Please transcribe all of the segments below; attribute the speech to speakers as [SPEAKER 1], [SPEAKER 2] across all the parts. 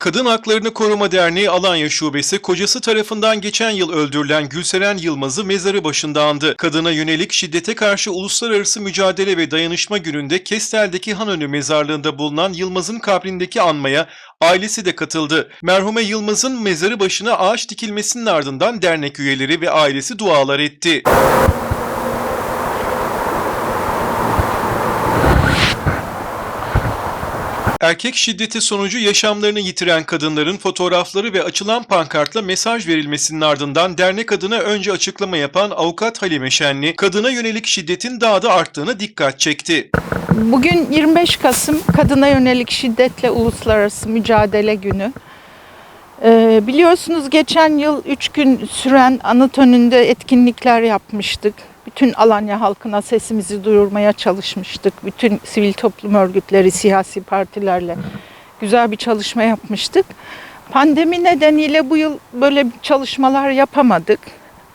[SPEAKER 1] Kadın Haklarını Koruma Derneği Alanya Şubesi kocası tarafından geçen yıl öldürülen Gülseren Yılmaz'ı mezarı başında andı. Kadına yönelik şiddete karşı Uluslararası Mücadele ve Dayanışma Günü'nde Kestel'deki Hanönü mezarlığında bulunan Yılmaz'ın kabrindeki anmaya ailesi de katıldı. Merhume Yılmaz'ın mezarı başına ağaç dikilmesinin ardından dernek üyeleri ve ailesi dualar etti. Erkek şiddeti sonucu yaşamlarını yitiren kadınların fotoğrafları ve açılan pankartla mesaj verilmesinin ardından dernek adına önce açıklama yapan avukat Halime Şenli, kadına yönelik şiddetin daha da arttığına dikkat çekti.
[SPEAKER 2] Bugün 25 Kasım Kadına Yönelik Şiddetle Uluslararası Mücadele Günü. Ee, biliyorsunuz geçen yıl 3 gün süren anıt önünde etkinlikler yapmıştık. Bütün Alanya halkına sesimizi duyurmaya çalışmıştık. Bütün sivil toplum örgütleri, siyasi partilerle güzel bir çalışma yapmıştık. Pandemi nedeniyle bu yıl böyle çalışmalar yapamadık.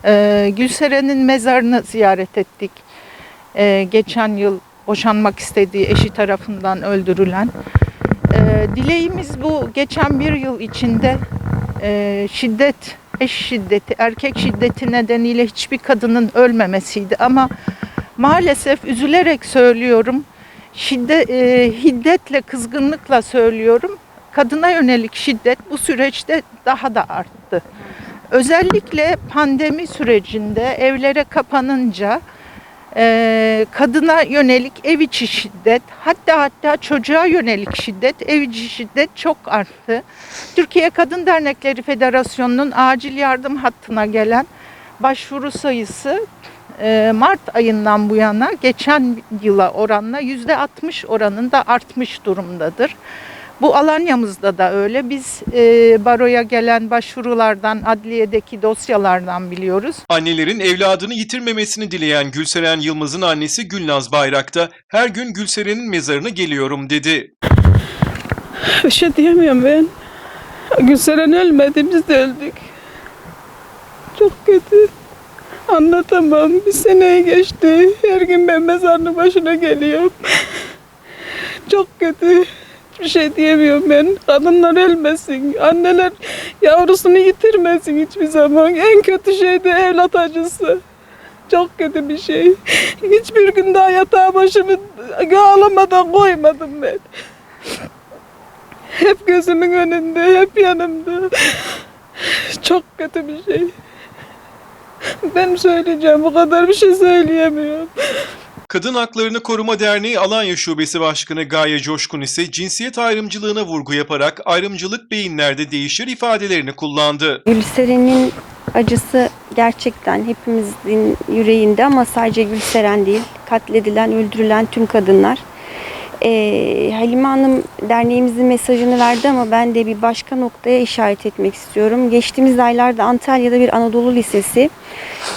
[SPEAKER 2] Ee, Gülseren'in mezarını ziyaret ettik. Ee, geçen yıl boşanmak istediği eşi tarafından öldürülen. Ee, dileğimiz bu geçen bir yıl içinde e, şiddet, eş şiddeti, erkek şiddeti nedeniyle hiçbir kadının ölmemesiydi. Ama maalesef üzülerek söylüyorum, şiddet, e, hiddetle, kızgınlıkla söylüyorum. Kadına yönelik şiddet bu süreçte daha da arttı. Özellikle pandemi sürecinde evlere kapanınca ee, kadına yönelik ev içi şiddet, hatta hatta çocuğa yönelik şiddet, ev içi şiddet çok arttı. Türkiye Kadın Dernekleri Federasyonu'nun acil yardım hattına gelen başvuru sayısı e, Mart ayından bu yana geçen yıla oranla yüzde 60 oranında artmış durumdadır. Bu Alanya'mızda da öyle. Biz e, baroya gelen başvurulardan, adliyedeki dosyalardan biliyoruz.
[SPEAKER 1] Annelerin evladını yitirmemesini dileyen Gülseren Yılmaz'ın annesi Gülnaz Bayrak'ta her gün Gülseren'in mezarına geliyorum dedi.
[SPEAKER 3] Bir şey diyemiyorum ben. Gülseren ölmedi, biz de öldük. Çok kötü. Anlatamam. Bir seneye geçti. Her gün ben mezarının başına geliyorum. Çok kötü. Hiçbir şey diyemiyorum ben. Kadınlar ölmesin. Anneler yavrusunu yitirmesin hiçbir zaman. En kötü şey de evlat acısı. Çok kötü bir şey. Hiçbir gün daha yatağa başımı ağlamadan koymadım ben. Hep gözümün önünde, hep yanımda. Çok kötü bir şey. Ben söyleyeceğim, bu kadar bir şey söyleyemiyorum.
[SPEAKER 1] Kadın Haklarını Koruma Derneği Alanya Şubesi Başkanı Gaye Coşkun ise cinsiyet ayrımcılığına vurgu yaparak ayrımcılık beyinlerde değişir ifadelerini kullandı.
[SPEAKER 4] Gülseren'in acısı gerçekten hepimizin yüreğinde ama sadece Gülseren değil, katledilen, öldürülen tüm kadınlar. Ee, Halime Hanım derneğimizin mesajını verdi ama ben de bir başka noktaya işaret etmek istiyorum. Geçtiğimiz aylarda Antalya'da bir Anadolu Lisesi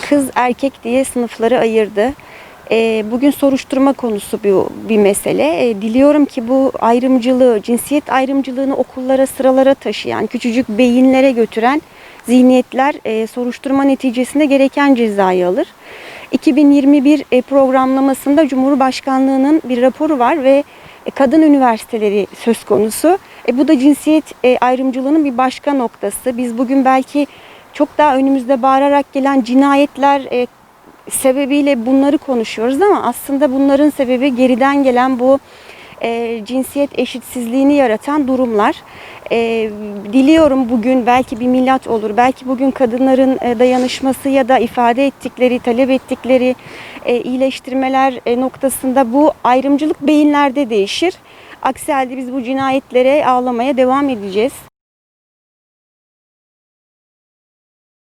[SPEAKER 4] kız erkek diye sınıfları ayırdı. Ee, bugün soruşturma konusu bir, bir mesele. Ee, diliyorum ki bu ayrımcılığı, cinsiyet ayrımcılığını okullara, sıralara taşıyan, küçücük beyinlere götüren zihniyetler e, soruşturma neticesinde gereken cezayı alır. 2021 e, programlamasında Cumhurbaşkanlığının bir raporu var ve e, kadın üniversiteleri söz konusu. E, bu da cinsiyet ayrımcılığının bir başka noktası. Biz bugün belki çok daha önümüzde bağırarak gelen cinayetler sebebiyle bunları konuşuyoruz ama aslında bunların sebebi geriden gelen bu e, cinsiyet eşitsizliğini yaratan durumlar. E, diliyorum bugün belki bir milat olur. Belki bugün kadınların e, dayanışması ya da ifade ettikleri, talep ettikleri e, iyileştirmeler e, noktasında bu ayrımcılık beyinlerde değişir. Aksi halde biz bu cinayetlere ağlamaya devam edeceğiz.